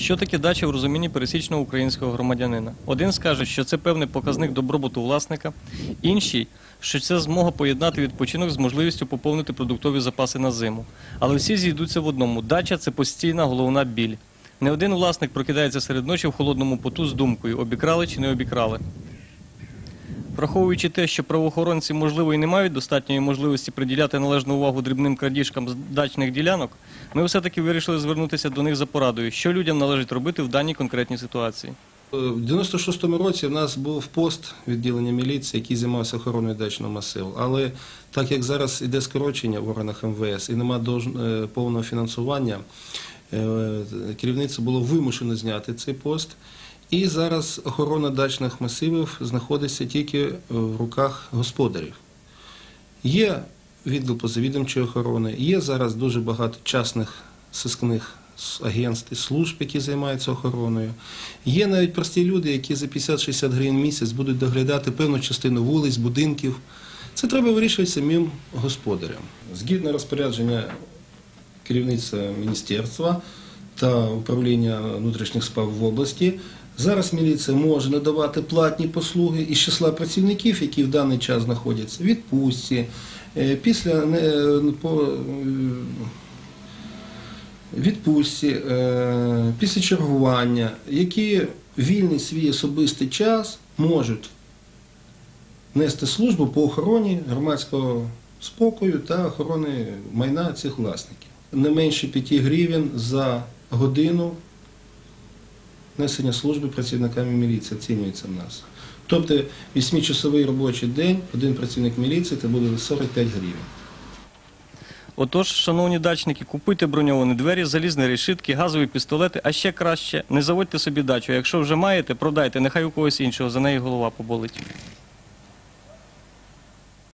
Що таке дача в розумінні пересічного українського громадянина? Один скаже, що це певний показник добробуту власника, інший, що це змога поєднати відпочинок з можливістю поповнити продуктові запаси на зиму. Але всі зійдуться в одному: дача це постійна головна біль. Не один власник прокидається серед ночі в холодному поту з думкою, обікрали чи не обікрали. Враховуючи те, що правоохоронці, можливо, і не мають достатньої можливості приділяти належну увагу дрібним крадіжкам з дачних ділянок, ми все-таки вирішили звернутися до них за порадою, що людям належить робити в даній конкретній ситуації. Е, В 96-му році в нас був пост відділення міліції, який займався охороною дачного масиву. Але так як зараз іде скорочення в органах МВС і немає е, повного фінансування, керівництво було вимушено зняти цей пост. І зараз охорона дачних масивів знаходиться тільки в руках господарів. Є відділ позавідомчої охорони, є зараз дуже багато частних сискних агентств і служб, які займаються охороною. Є навіть прості люди, які за 50-60 гривень місяць будуть доглядати певну частину вулиць, будинків. Це треба вирішувати самим господарям. Згідно розпорядження керівництва міністерства та управління внутрішніх справ в області. Зараз міліція може надавати платні послуги із числа працівників, які в даний час знаходяться в відпустці, е, після е, е, відпустці, після чергування, які вільний свій особистий час можуть нести службу по охороні громадського спокою та охорони майна цих власників. Не менше 5 гривень за годину несення служби працівниками міліції оцінюється в нас. Тобто 8-часовий робочий день, один працівник міліції це буде 45 гривень. Отож, шановні дачники, купуйте броньовані двері, залізні решітки, газові пістолети, а ще краще, не заводьте собі дачу. Якщо вже маєте, продайте, нехай у когось іншого за неї голова поболить.